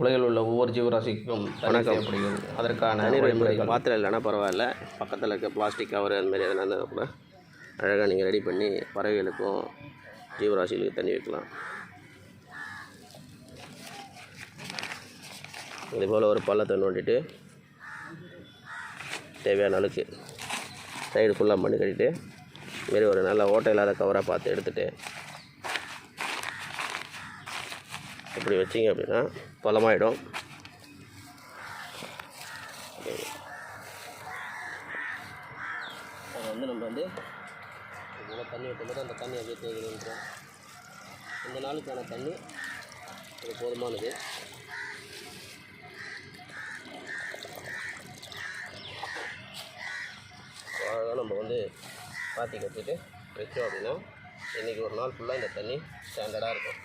உலகில் உள்ள ஒவ்வொரு ஜீவராசிக்கும் தண்ணி தேவைப்படுகிறது அதற்கான வழிமுறைகள். பாத்திரம் இல்லைன்னா பரவாயில்ல. பக்கத்தில் இருக்க பிளாஸ்டிக் கவர் அந்த மாதிரி எதனா இருந்தால் கூட அழகாக நீங்கள் ரெடி பண்ணி பறவைகளுக்கும் ஜீவராசிகளுக்கு தண்ணி வைக்கலாம். இதே போல் ஒரு பள்ளத்தை நோண்டிட்டு தேவையான அளவுக்கு சைடு ஃபுல்லாக மண்ணு கட்டிட்டு இதுமாரி ஒரு நல்ல ஓட்டை இல்லாத கவராக பார்த்து எடுத்துகிட்டு இப்படி வச்சிங்க அப்படின்னா பலமாயிடும் அதை வந்து நம்ம வந்து இவ்வளோ தண்ணி வைக்கும்போது அந்த தண்ணி அப்படியே தேவைப்படுறோம் இந்த நாளுக்கான தண்ணி இது போதுமானது. அழகாக நம்ம வந்து பாத்தி கட்டிட்டு வச்சோம் அப்படின்னா இன்றைக்கி ஒரு நாள் ஃபுல்லாக இந்த தண்ணி ஸ்டாண்டர்டாக இருக்கும்.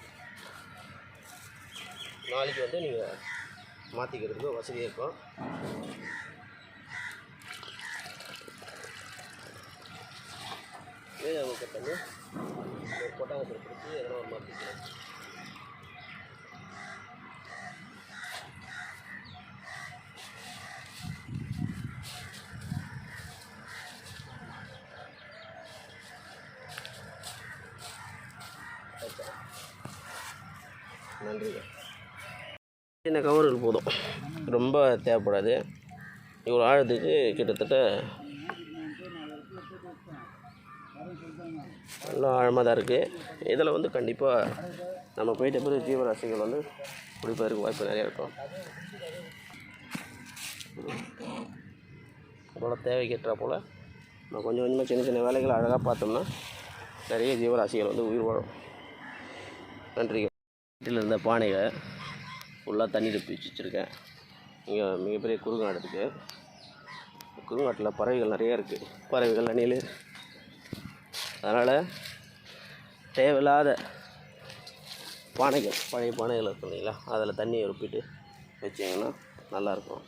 நாளைக்கு வந்து நீங்கள் மாற்றிக்கிறதுக்கு வசதியாக இருக்கும். மீத அமைக்க பண்ணி ஒரு கொட்டாங்கத்தில் பிடிச்சி எதனா ஒரு மாற்றிக்கிறேன் நன்றிங்க சின்ன கவர்கள் போதும். ரொம்ப தேவைப்படாது. இவ்வளோ ஆழத்துக்கு கிட்டத்தட்ட நல்லா ஆழமாக தான் இருக்குது இதில் வந்து கண்டிப்பாக நம்ம போயிட்ட பிறகு ஜீவராசிகள் வந்து குடிப்பதற்கு வாய்ப்பு நிறையா இருக்கும். அதோட தேவைக்கேற்ற போல் நம்ம கொஞ்சம் கொஞ்சமாக சின்ன சின்ன வேலைகளை அழகாக பார்த்தோம்னா நிறைய ஜீவராசிகள் வந்து உயிர் வாழும். நன்றி வீட்டில் இருந்த பானைகளை ஃபுல்லாக தண்ணி டப்பி வச்சுருக்கேன் இங்கே மிகப்பெரிய குறுங்காடு இருக்குது குறுங்காட்டில் பறவைகள் நிறைய இருக்குது பறவைகள் அணில். அதனால் தேவையில்லாத பானைகள் பழைய பானைகள் இருக்கும் இல்லைங்களா? அதில் தண்ணியை ஒப்பிட்டு வச்சிங்கன்னா நல்லாயிருக்கும்